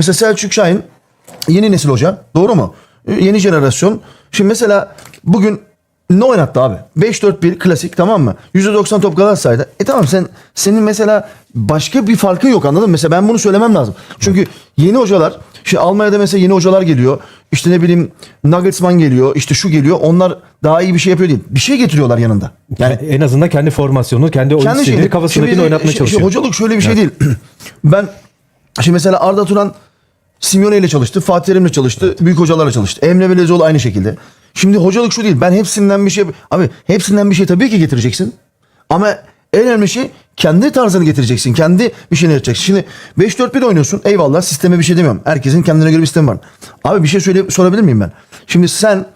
Mesela Selçuk Şahin yeni nesil hoca. Doğru mu? E, Yeni jenerasyon. Şimdi mesela bugün ne oynattı abi? 5-4-1 klasik tamam mı? %90 top Galatasaray'da. E tamam sen senin mesela başka bir farkın yok anladın mı? Mesela ben bunu söylemem lazım. Çünkü yeni hocalar şimdi Almanya'da mesela yeni hocalar geliyor. İşte ne bileyim Nagelsmann geliyor. işte şu geliyor. Onlar daha iyi bir şey yapıyor değil. Bir şey getiriyorlar yanında. Yani en azından kendi formasyonu, kendi oyun kendi stilini kafasındakini Şimdi, oynatmaya şi- şi- çalışıyor. hocalık şöyle bir şey değil. ben şimdi mesela Arda Turan Simeone ile çalıştı. Fatih Terim'le çalıştı. Büyük hocalarla çalıştı. Emre Belezoğlu aynı şekilde. Şimdi hocalık şu değil. Ben hepsinden bir şey... Abi hepsinden bir şey tabii ki getireceksin. Ama en önemli şey kendi tarzını getireceksin. Kendi bir şeyini yapacaksın. Şimdi 5-4-1 oynuyorsun. Eyvallah sisteme bir şey demiyorum. Herkesin kendine göre bir sistemi var. Abi bir şey söyle, sorabilir miyim ben? Şimdi sen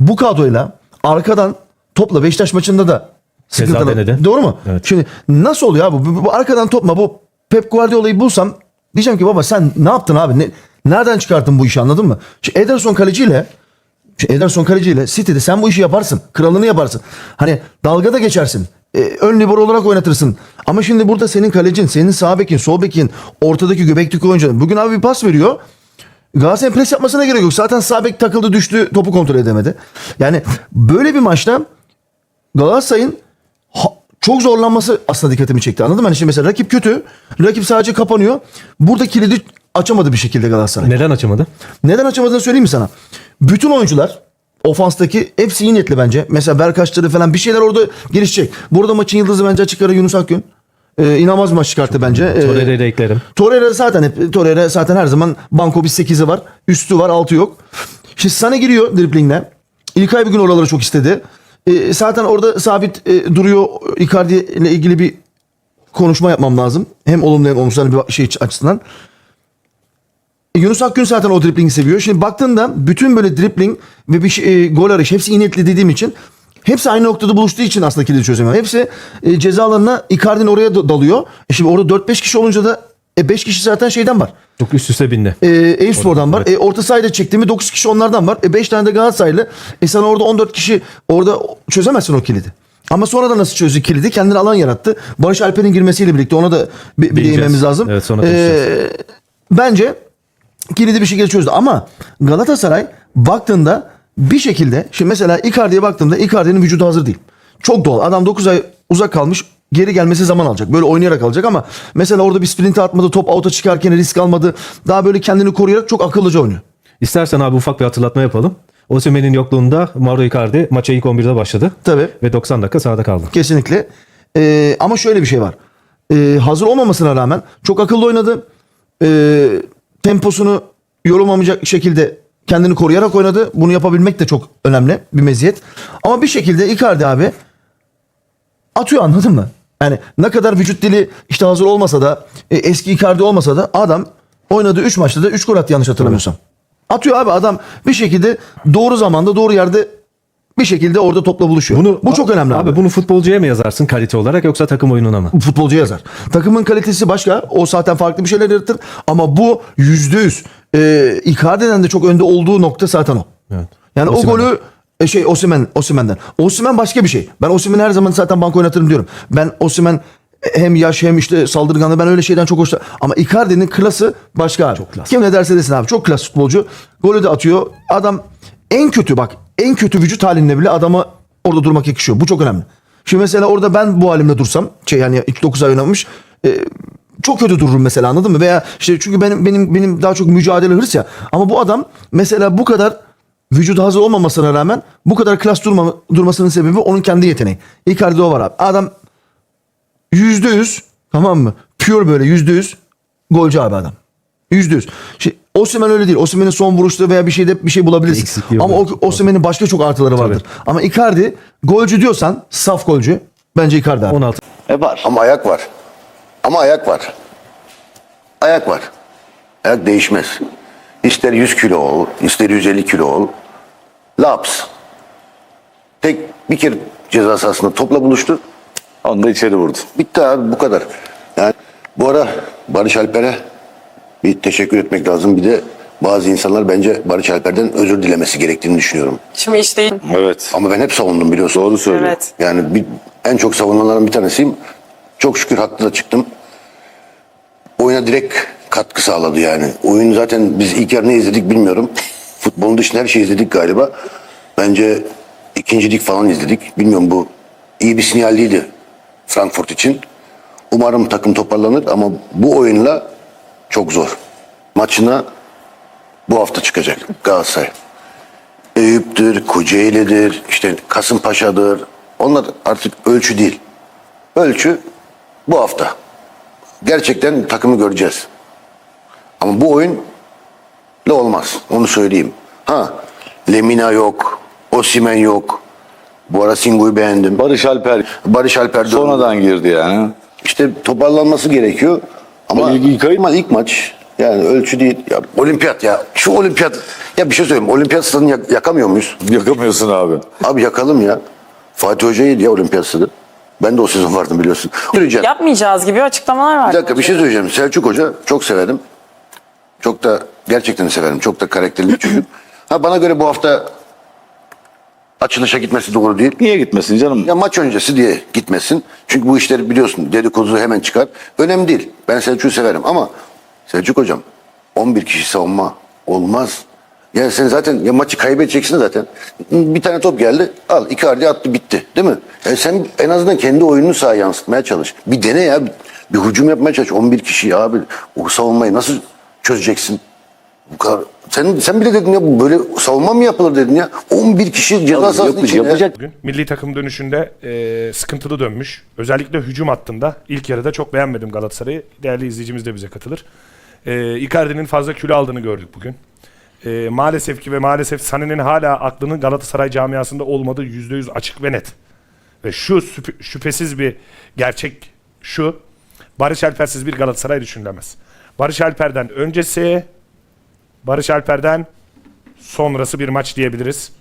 bu kadroyla arkadan topla Beşiktaş maçında da Keza sıkıntılı. denedin. Doğru mu? Evet. Şimdi nasıl oluyor abi? Bu, bu- bu arkadan topma bu Pep Guardiola'yı bulsam diyeceğim ki baba sen ne yaptın abi? Ne, nereden çıkarttın bu işi anladın mı? Şimdi Ederson kaleciyle şimdi Ederson kaleciyle City'de sen bu işi yaparsın. Kralını yaparsın. Hani dalgada geçersin. Ee, ön libero olarak oynatırsın. Ama şimdi burada senin kalecin, senin sağ bekin, sol bekin, ortadaki göbekteki oyuncuların. Bugün abi bir pas veriyor. Galatasaray'ın pres yapmasına gerek yok. Zaten sağ bek takıldı düştü topu kontrol edemedi. Yani böyle bir maçta Galatasaray'ın çok zorlanması aslında dikkatimi çekti. Anladın mı? Hani şimdi mesela rakip kötü. Rakip sadece kapanıyor. Burada kilidi açamadı bir şekilde Galatasaray. Neden açamadı? Neden açamadığını söyleyeyim mi sana? Bütün oyuncular ofanstaki hepsi iyi niyetli bence. Mesela Berkaçları falan bir şeyler orada gelişecek. Burada maçın yıldızı bence açık ara Yunus Akgün. Ee, inanılmaz bir maç çıkarttı bence. Ee, Torreira'yı da eklerim. Torreira zaten hep Torreira zaten her zaman banko bir 8'i var. Üstü var, altı yok. Şimdi Sane giriyor driplingle. İlkay bir gün oraları çok istedi. Ee, zaten orada sabit e, duruyor. Icardi ile ilgili bir konuşma yapmam lazım. Hem olumlu hem olumsuz hani bir şey açısından. E, Yunus Akgün zaten o driplingi seviyor. Şimdi baktığında bütün böyle dripling ve bir şey, e, gol arayış hepsi iyi niyetli dediğim için hepsi aynı noktada buluştuğu için aslında kilidi çözemiyor. Hepsi e, ceza alanına Icardi'nin oraya da- dalıyor. E şimdi orada 4-5 kişi olunca da e, 5 kişi zaten şeyden var. Çok üst üste bindi. E, Eyüpspor'dan var. E, orta sahada çektiğimi 9 kişi onlardan var. E, 5 tane de Galatasaraylı. E sana orada 14 kişi orada çözemezsin o kilidi. Ama sonra da nasıl çözdü kilidi? Kendine alan yarattı. Barış Alper'in girmesiyle birlikte ona da bir, bir Değineceğiz. değinmemiz lazım. Evet, sonra E, konuşacağız. bence kilidi bir şekilde çözdü. Ama Galatasaray baktığında bir şekilde şimdi mesela Icardi'ye baktığımda Icardi'nin vücudu hazır değil. Çok doğal. Adam 9 ay uzak kalmış. Geri gelmesi zaman alacak. Böyle oynayarak alacak ama mesela orada bir sprint atmadı. Top out'a çıkarken risk almadı. Daha böyle kendini koruyarak çok akıllıca oynuyor. İstersen abi ufak bir hatırlatma yapalım. Osimhen'in yokluğunda Mauro Icardi maça ilk 11'de başladı. Tabii. Ve 90 dakika sahada kaldı. Kesinlikle. Ee, ama şöyle bir şey var. Ee, hazır olmamasına rağmen çok akıllı oynadı. Ee, temposunu yorulmamayacak şekilde kendini koruyarak oynadı. Bunu yapabilmek de çok önemli bir meziyet. Ama bir şekilde Icardi abi atıyor anladın mı? Yani ne kadar vücut dili işte hazır olmasa da e, eski Icardi olmasa da adam oynadığı 3 maçta da 3 gol attı yanlış hatırlamıyorsam. Atıyor abi adam bir şekilde doğru zamanda doğru yerde bir şekilde orada topla buluşuyor. Bunu Bu çok önemli abi. Abi bunu futbolcuya mı yazarsın kalite olarak yoksa takım oyununa mı? futbolcu yazar. Takımın kalitesi başka. O zaten farklı bir şeyler yaratır. Ama bu yüzde yüz. E, Icardi'den de çok önde olduğu nokta zaten o. Evet. Yani Osimhen'den. o golü e, şey Osimhen Osimhen'den. Osimhen başka bir şey. Ben Osimhen'i her zaman zaten banko oynatırım diyorum. Ben Osimhen hem yaş hem işte saldırganlığı ben öyle şeyden çok hoşlanıyorum. Ama Icardi'nin klası başka abi. Çok klas. Kim ne derse desin abi. Çok klas futbolcu. Golü de atıyor. Adam en kötü bak en kötü vücut halinde bile adama orada durmak yakışıyor. Bu çok önemli. Şimdi mesela orada ben bu halimle dursam şey yani 9 ay oynamış e, çok kötü dururum mesela anladın mı? Veya işte çünkü benim benim benim daha çok mücadele hırs ya. Ama bu adam mesela bu kadar vücudu hazır olmamasına rağmen bu kadar klas durma, durmasının sebebi onun kendi yeteneği. Icardi o var abi. Adam yüzde yüz tamam mı? Pure böyle yüzde yüz golcü abi adam. Yüzde yüz. Şey, Osimhen öyle değil. Osimhen'in son vuruşta veya bir şeyde bir şey bulabilirsin. Eksikliği Ama oluyor. o, Osimhen'in başka çok artıları vardır. Ama Icardi golcü diyorsan saf golcü bence Icardi abi. 16 E var. Ama ayak var. Ama ayak var. Ayak var. Ayak değişmez. İster 100 kilo ol, ister 150 kilo ol. Laps. Tek bir kere ceza sahasında topla buluştu. Onu da içeri vurdu. Bitti abi bu kadar. Yani bu ara Barış Alper'e bir teşekkür etmek lazım. Bir de bazı insanlar bence Barış Alper'den özür dilemesi gerektiğini düşünüyorum. Şimdi işte Evet. Ama ben hep savundum biliyorsun. Doğru söylüyor. evet. Yani bir, en çok savunmaların bir tanesiyim. Çok şükür haklı da çıktım. Oyuna direkt katkı sağladı yani. Oyun zaten biz ilk yarı ne izledik bilmiyorum. Futbolun dışında her şeyi izledik galiba. Bence ikincilik falan izledik. Bilmiyorum bu iyi bir sinyal değildi Frankfurt için. Umarım takım toparlanır ama bu oyunla çok zor. Maçına bu hafta çıkacak Galatasaray. Eyüp'tür, Kocaeli'dir, işte Kasımpaşa'dır. Onlar artık ölçü değil. Ölçü bu hafta. Gerçekten takımı göreceğiz. Ama bu oyunla olmaz. Onu söyleyeyim. Ha, Lemina yok, Osimen yok. Bu ara Singo'yu beğendim. Barış Alper Barış Alper döndü. sonradan girdi yani. İşte toparlanması gerekiyor. Ama İlk- ilk ilk maç yani ölçü değil. Ya olimpiyat ya. Şu olimpiyat ya bir şey söyleyeyim. Olimpiyat stadını yak- yakamıyor muyuz? Yakamıyorsun abi. Abi yakalım ya. Fatih Hoca iyiydi ya olimpiyat stadı. Ben de o sezon vardım biliyorsun. Söyleyeceğim. Yapmayacağız gibi açıklamalar var. Bir dakika bir şey söyleyeceğim. Selçuk Hoca çok severim. Çok da gerçekten severim. Çok da karakterli bir çocuk. Ha bana göre bu hafta açılışa gitmesi doğru değil. Niye gitmesin canım? Ya maç öncesi diye gitmesin. Çünkü bu işleri biliyorsun dedikodu hemen çıkar. Önemli değil. Ben Selçuk'u severim ama Selçuk hocam 11 kişi savunma olmaz. Yani sen zaten ya maçı kaybedeceksin zaten. Bir tane top geldi. Al Icardi attı bitti. Değil mi? Yani sen en azından kendi oyununu sahaya yansıtmaya çalış. Bir dene ya. Bir, bir hücum yapmaya çalış. 11 kişi ya abi. O savunmayı nasıl çözeceksin? Bu kadar. Sen, sen bile dedin ya bu böyle savunma mı yapılır dedin ya. 11 kişi ceza sahasının içinde. yapacak. Bugün milli takım dönüşünde e, sıkıntılı dönmüş. Özellikle hücum hattında ilk yarıda çok beğenmedim Galatasaray'ı. Değerli izleyicimiz de bize katılır. E, Icardi'nin fazla kilo aldığını gördük bugün. E, maalesef ki ve maalesef Sané'nin hala aklının Galatasaray camiasında olmadığı %100 açık ve net. Ve şu şüphesiz bir gerçek şu. Barış Alper'siz bir Galatasaray düşünülemez. Barış Alper'den öncesi, Barış Alper'den sonrası bir maç diyebiliriz.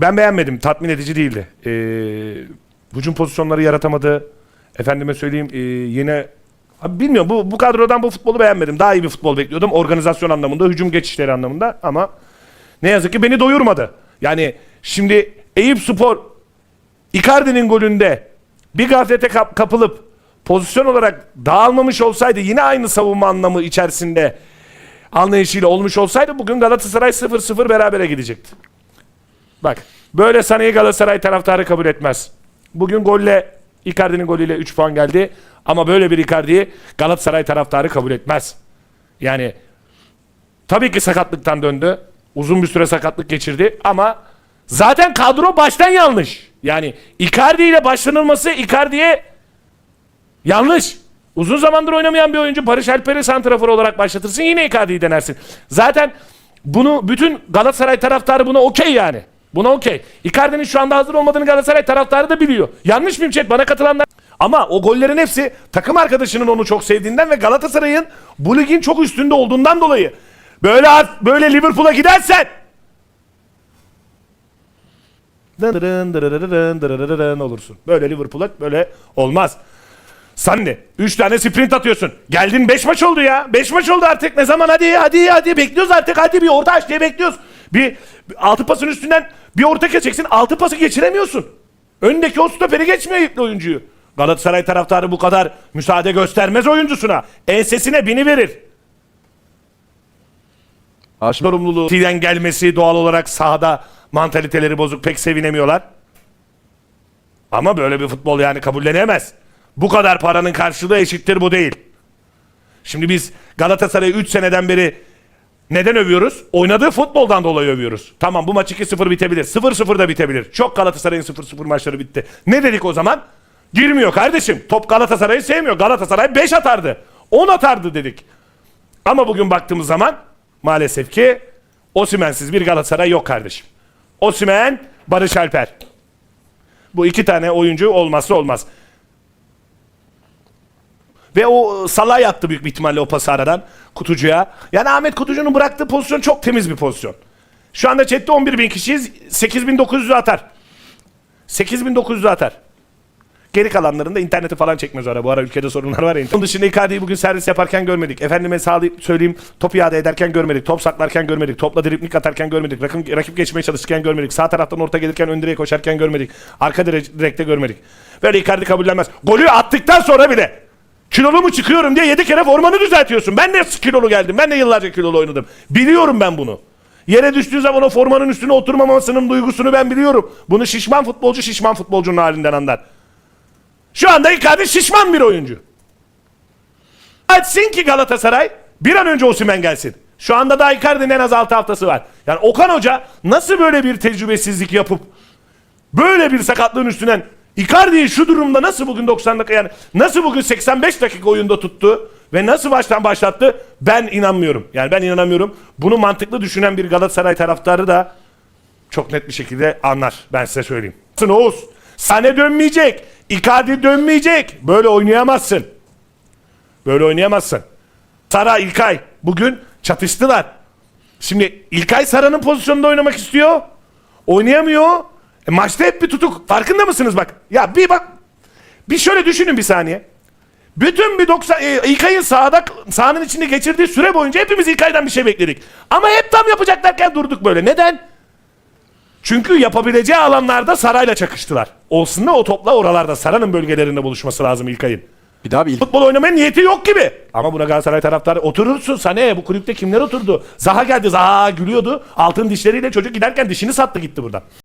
Ben beğenmedim. Tatmin edici değildi. Ee, hücum pozisyonları yaratamadı. Efendime söyleyeyim ee, yine Abi bilmiyorum bu, bu kadrodan bu futbolu beğenmedim. Daha iyi bir futbol bekliyordum. Organizasyon anlamında, hücum geçişleri anlamında ama ne yazık ki beni doyurmadı. Yani şimdi Eyüp Spor Icardi'nin golünde bir gaflete kap- kapılıp pozisyon olarak dağılmamış olsaydı yine aynı savunma anlamı içerisinde anlayışıyla olmuş olsaydı bugün Galatasaray 0-0 berabere gidecekti. Bak böyle Sané'yi Galatasaray taraftarı kabul etmez. Bugün golle Icardi'nin golüyle 3 puan geldi. Ama böyle bir Icardi'yi Galatasaray taraftarı kabul etmez. Yani tabii ki sakatlıktan döndü. Uzun bir süre sakatlık geçirdi ama zaten kadro baştan yanlış. Yani Icardi ile başlanılması Icardi'ye yanlış. Uzun zamandır oynamayan bir oyuncu Barış Alper'i santrafor olarak başlatırsın yine Icardi'yi denersin. Zaten bunu bütün Galatasaray taraftarı buna okey yani. Buna okey. Icardi'nin şu anda hazır olmadığını Galatasaray taraftarı da biliyor. Yanlış mıyım chat? Bana katılanlar... Ama o gollerin hepsi takım arkadaşının onu çok sevdiğinden ve Galatasaray'ın bu ligin çok üstünde olduğundan dolayı. Böyle böyle Liverpool'a gidersen olursun. Böyle Liverpool'a böyle olmaz. Ne? 3 tane sprint atıyorsun. Geldin 5 maç oldu ya. 5 maç oldu artık. Ne zaman hadi hadi hadi bekliyoruz artık. Hadi bir orta aç diye bekliyoruz. Bir 6 pasın üstünden bir orta geçeceksin. 6 pası geçiremiyorsun. Öndeki o stoperi geçmiyor yüklü oyuncuyu. Galatasaray taraftarı bu kadar müsaade göstermez oyuncusuna. Ensesine bini verir. Sorumluluğu Tiden gelmesi doğal olarak sahada mantaliteleri bozuk pek sevinemiyorlar. Ama böyle bir futbol yani kabullenemez. Bu kadar paranın karşılığı eşittir bu değil. Şimdi biz Galatasaray'ı 3 seneden beri neden övüyoruz? Oynadığı futboldan dolayı övüyoruz. Tamam bu maç 2-0 bitebilir. 0-0 da bitebilir. Çok Galatasaray'ın 0-0 maçları bitti. Ne dedik o zaman? Girmiyor kardeşim. Top Galatasaray'ı sevmiyor. Galatasaray 5 atardı. 10 atardı dedik. Ama bugün baktığımız zaman maalesef ki Osimhen'siz bir Galatasaray yok kardeşim. Osimhen, Barış Alper. Bu iki tane oyuncu olmazsa olmaz. Ve o Salah yaptı büyük bir ihtimalle o pası aradan Kutucu'ya. Yani Ahmet Kutucu'nun bıraktığı pozisyon çok temiz bir pozisyon. Şu anda chatte 11 bin kişiyiz. 8900'ü atar. 8900'ü atar. Geri kalanlarında interneti falan çekmez ara. Bu ara ülkede sorunlar var ya. Onun dışında Icardi'yi bugün servis yaparken görmedik. Efendime sağlayıp söyleyeyim top iade ederken görmedik. Top saklarken görmedik. Topla driplik atarken görmedik. Rakip, rakip geçmeye çalışırken görmedik. Sağ taraftan orta gelirken ön direğe koşarken görmedik. Arka dire- direkte görmedik. Böyle Icardi kabullenmez. Golü attıktan sonra bile Kilolu mu çıkıyorum diye yedi kere formanı düzeltiyorsun. Ben de kilolu geldim. Ben de yıllarca kilolu oynadım. Biliyorum ben bunu. Yere düştüğü zaman o formanın üstüne oturmamasının duygusunu ben biliyorum. Bunu şişman futbolcu şişman futbolcunun halinden anlar. Şu anda Icardi şişman bir oyuncu. Etsin ki Galatasaray bir an önce Osimhen gelsin. Şu anda da Icardi'nin en az 6 haftası var. Yani Okan Hoca nasıl böyle bir tecrübesizlik yapıp böyle bir sakatlığın üstünden Icardi'yi şu durumda nasıl bugün 90 dakika yani nasıl bugün 85 dakika oyunda tuttu ve nasıl baştan başlattı ben inanmıyorum. Yani ben inanamıyorum. Bunu mantıklı düşünen bir Galatasaray taraftarı da çok net bir şekilde anlar. Ben size söyleyeyim. Oğuz Sane dönmeyecek. Icardi dönmeyecek. Böyle oynayamazsın. Böyle oynayamazsın. Sara İlkay bugün çatıştılar. Şimdi İlkay Sara'nın pozisyonunda oynamak istiyor. Oynayamıyor. E, maçta hep bir tutuk. Farkında mısınız bak? Ya bir bak. Bir şöyle düşünün bir saniye. Bütün bir 90 e, İlkay'ın sahada sahanın içinde geçirdiği süre boyunca hepimiz İlkay'dan bir şey bekledik. Ama hep tam yapacaklarken durduk böyle. Neden? Çünkü yapabileceği alanlarda Saray'la çakıştılar. Olsun da o topla oralarda Sara'nın bölgelerinde buluşması lazım İlkay'ın. Bir daha bir ilk Futbol oynamaya niyeti yok gibi. Ama buna Galatasaray taraftarı oturursun Sane bu kulüpte kimler oturdu? Zaha geldi Zaha gülüyordu. Altın dişleriyle çocuk giderken dişini sattı gitti buradan.